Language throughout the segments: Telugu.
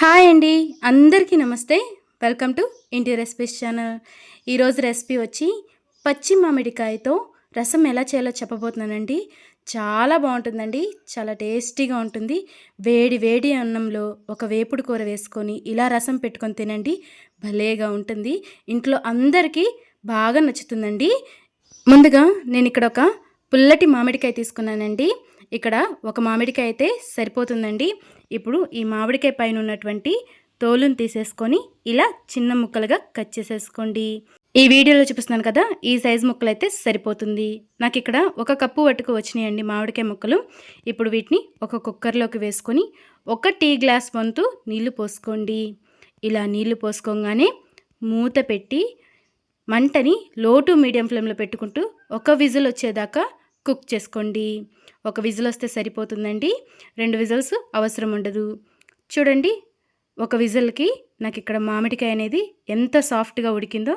హాయ్ అండి. అందరికీ నమస్తే. వెల్కమ్ టు ఇంటి రెసిపీస్ ఛానల్. ఈరోజు రెసిపీ వచ్చి పచ్చి మామిడికాయతో రసం ఎలా చేయాలో చెప్పబోతున్నానండి. చాలా బాగుంటుందండి. చాలా టేస్టీగా ఉంటుంది. వేడి వేడి అన్నంలో ఒక వేపుడు కూర వేసుకొని ఇలా రసం పెట్టుకొని తినండి. భలేగా ఉంటుంది. ఇంట్లో అందరికీ బాగా నచ్చుతుందండి. ముందుగా నేను ఇక్కడ ఒక పుల్లటి మామిడికాయ తీసుకున్నానండి. ఇక్కడ ఒక మామిడికాయ అయితే సరిపోతుందండి. ఇప్పుడు ఈ మామిడికాయ పైన ఉన్నటువంటి తోలును తీసేసుకొని ఇలా చిన్న ముక్కలుగా కట్ చేసేసుకోండి. ఈ వీడియోలో చూపిస్తున్నాను కదా ఈ సైజు ముక్కలు అయితే సరిపోతుంది. నాకు ఇక్కడ ఒక కప్పు వట్టుకు వచ్చినాయండి మామిడికాయ ముక్కలు. ఇప్పుడు వీటిని ఒక కుక్కర్లోకి వేసుకొని ఒక టీ గ్లాస్ వంతు నీళ్ళు పోసుకోండి. ఇలా నీళ్ళు పోసుకోగానే మూత పెట్టి మంటని లో టు మీడియం ఫ్లేమ్లో పెట్టుకుంటూ ఒక విజిల్ వచ్చేదాకా కుక్ చేసుకోండి. ఒక విజిల్ వస్తే సరిపోతుందండి. రెండు విజిల్స్ అవసరం ఉండదు. చూడండి ఒక విజిల్కి నాకు ఇక్కడ మామిడికాయ అనేది ఎంత సాఫ్ట్గా ఉడికిందో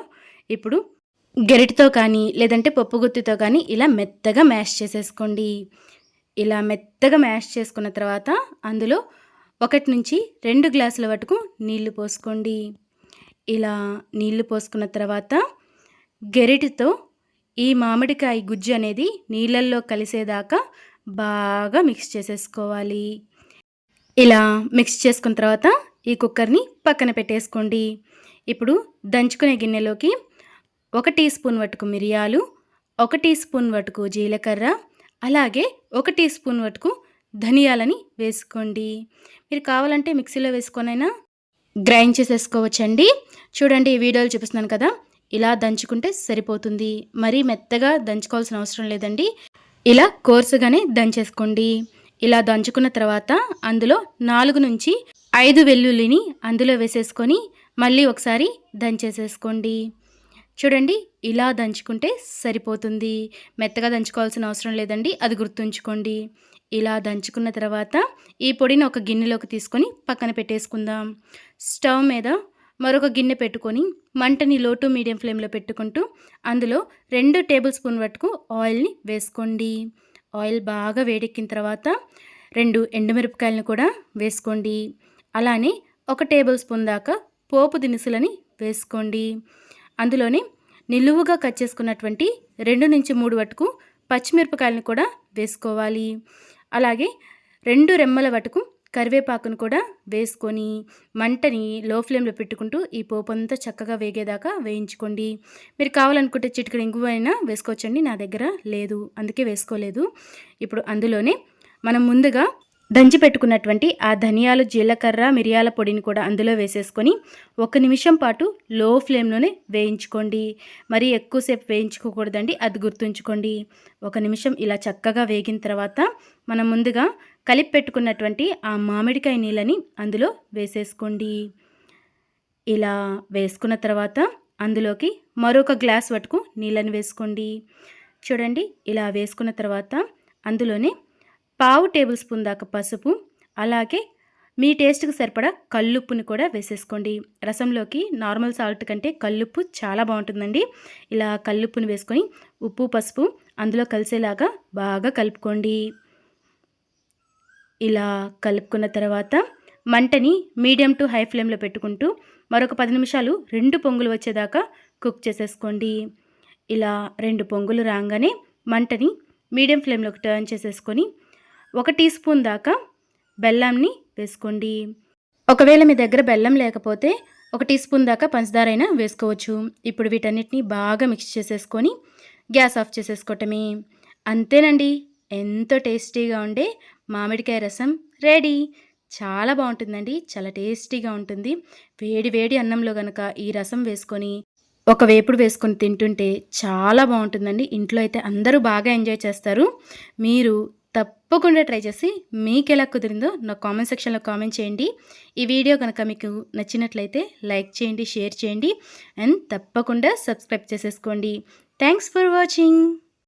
ఇప్పుడు గెరిటితో కానీ లేదంటే పప్పు గుత్తితో కానీ ఇలా మెత్తగా మ్యాష్ చేసేసుకోండి. ఇలా మెత్తగా మ్యాష్ చేసుకున్న తర్వాత అందులో ఒకటి నుంచి రెండు గ్లాసుల వరకు నీళ్ళు పోసుకోండి. ఇలా నీళ్ళు పోసుకున్న తర్వాత గెరిటితో ఈ మామిడికాయ గుజ్జు అనేది నీళ్ళల్లో కలిసేదాకా బాగా మిక్స్ చేసేసుకోవాలి. ఇలా మిక్స్ చేసుకున్న తర్వాత ఈ కుక్కర్ని పక్కన పెట్టేసుకోండి. ఇప్పుడు దంచుకునే గిన్నెలోకి ఒక టీ స్పూన్ వటుకు మిరియాలు ఒక టీ స్పూన్ వటుకు జీలకర్ర అలాగే ఒక టీ స్పూన్ వటుకు ధనియాలని వేసుకోండి. మీరు కావాలంటే మిక్సీలో వేసుకొనైనా గ్రైండ్ చేసేసుకోవచ్చండి. చూడండి ఈ వీడియోలు చూపిస్తున్నాను కదా. ఇలా దంచుకుంటే సరిపోతుంది. మరీ మెత్తగా దంచుకోవాల్సిన అవసరం లేదండి. ఇలా కోర్సుగానే దంచేసుకోండి. ఇలా దంచుకున్న తర్వాత అందులో నాలుగు నుంచి ఐదు వెల్లుల్లిని అందులో వేసేసుకొని మళ్ళీ ఒకసారి దంచేసేసుకోండి. చూడండి ఇలా దంచుకుంటే సరిపోతుంది. మెత్తగా దంచుకోవాల్సిన అవసరం లేదండి. అది గుర్తుంచుకోండి. ఇలా దంచుకున్న తర్వాత ఈ పొడిని ఒక గిన్నెలోకి తీసుకొని పక్కన పెట్టేసుకుందాం. స్టవ్ మీద మరొక గిన్నె పెట్టుకొని మంటని లో టు మీడియం ఫ్లేమ్లో పెట్టుకుంటూ అందులో రెండు టేబుల్ స్పూన్ వరకు ఆయిల్ని వేసుకోండి. ఆయిల్ బాగా వేడెక్కిన తర్వాత రెండు ఎండుమిరపకాయలను కూడా వేసుకోండి. అలానే ఒక టేబుల్ స్పూన్ దాకా పోపు దినుసులని వేసుకోండి. అందులోనే నిలువుగా కట్ చేసుకున్నటువంటి రెండు నుంచి మూడు వటుకు పచ్చిమిరపకాయలను కూడా వేసుకోవాలి. అలాగే రెండు రెమ్మల వటుకు కరివేపాకును కూడా వేసుకొని మంటని లో ఫ్లేమ్లో పెట్టుకుంటూ ఈ పోపు అంతా చక్కగా వేగేదాకా వేయించుకోండి. మీరు కావాలనుకుంటే చిటికడ ఇంగువ అయినా వేసుకోవచ్చండి నా దగ్గర లేదు అందుకే వేసుకోలేదు. ఇప్పుడు అందులోనే మనం ముందుగా దంచి పెట్టుకున్నటువంటి ఆ ధనియాలు జీలకర్ర మిరియాల పొడిని కూడా అందులో వేసేసుకొని ఒక నిమిషం పాటు లో ఫ్లేమ్లోనే వేయించుకోండి. మరి ఎక్కువసేపు వేయించుకోకూడదండి అది గుర్తుంచుకోండి. ఒక నిమిషం ఇలా చక్కగా వేగిన తర్వాత మనం ముందుగా కలిపి పెట్టుకున్నటువంటి ఆ మామిడికాయ నీళ్ళని అందులో వేసేసుకోండి. ఇలా వేసుకున్న తర్వాత అందులోకి మరొక గ్లాస్ వటుకు నీళ్ళని వేసుకోండి. చూడండి ఇలా వేసుకున్న తర్వాత అందులోనే పావు టేబుల్ స్పూన్ దాకా పసుపు అలాగే మీ టేస్ట్కి సరిపడా కల్లుప్పుని కూడా వేసేసుకోండి. రసంలోకి నార్మల్ సాల్ట్ కంటే కల్లుప్పు చాలా బాగుంటుందండి. ఇలా కల్లుప్పుని వేసుకొని ఉప్పు పసుపు అందులో కలిసేలాగా బాగా కలుపుకోండి. ఇలా కలుపుకున్న తర్వాత మంటని మీడియం టు హై ఫ్లేమ్లో పెట్టుకుంటూ మరొక పది నిమిషాలు రెండు పొంగులు వచ్చేదాకా కుక్ చేసేసుకోండి. ఇలా రెండు పొంగులు రాగానే మంటని మీడియం ఫ్లేమ్లోకి టర్న్ చేసేసుకొని ఒక టీ స్పూన్ దాకా బెల్లాన్ని వేసుకోండి. ఒకవేళ మీ దగ్గర బెల్లం లేకపోతే ఒక టీ స్పూన్ దాకా పంచదార అయినా వేసుకోవచ్చు. ఇప్పుడు వీటన్నిటిని బాగా మిక్స్ చేసేసుకొని గ్యాస్ ఆఫ్ చేసేసుకోవటమే. అంతేనండి. ఎంతో టేస్టీగా ఉండే మామిడికాయ రసం రెడీ. చాలా బాగుంటుందండి. చాలా టేస్టీగా ఉంటుంది. వేడి వేడి అన్నంలో కనుక ఈ రసం వేసుకొని ఒక వేపుడు వేసుకొని తింటుంటే చాలా బాగుంటుందండి. ఇంట్లో అయితే అందరూ బాగా ఎంజాయ్ చేస్తారు. మీరు తప్పకుండా ట్రై చేసి మీకు ఎలా కుదిరిందో నా కామెంట్ సెక్షన్లో కామెంట్ చేయండి. ఈ వీడియో కనుక మీకు నచ్చినట్లయితే లైక్ చేయండి షేర్ చేయండి అండ్ తప్పకుండా సబ్స్క్రైబ్ చేసేసుకోండి. Thanks for watching.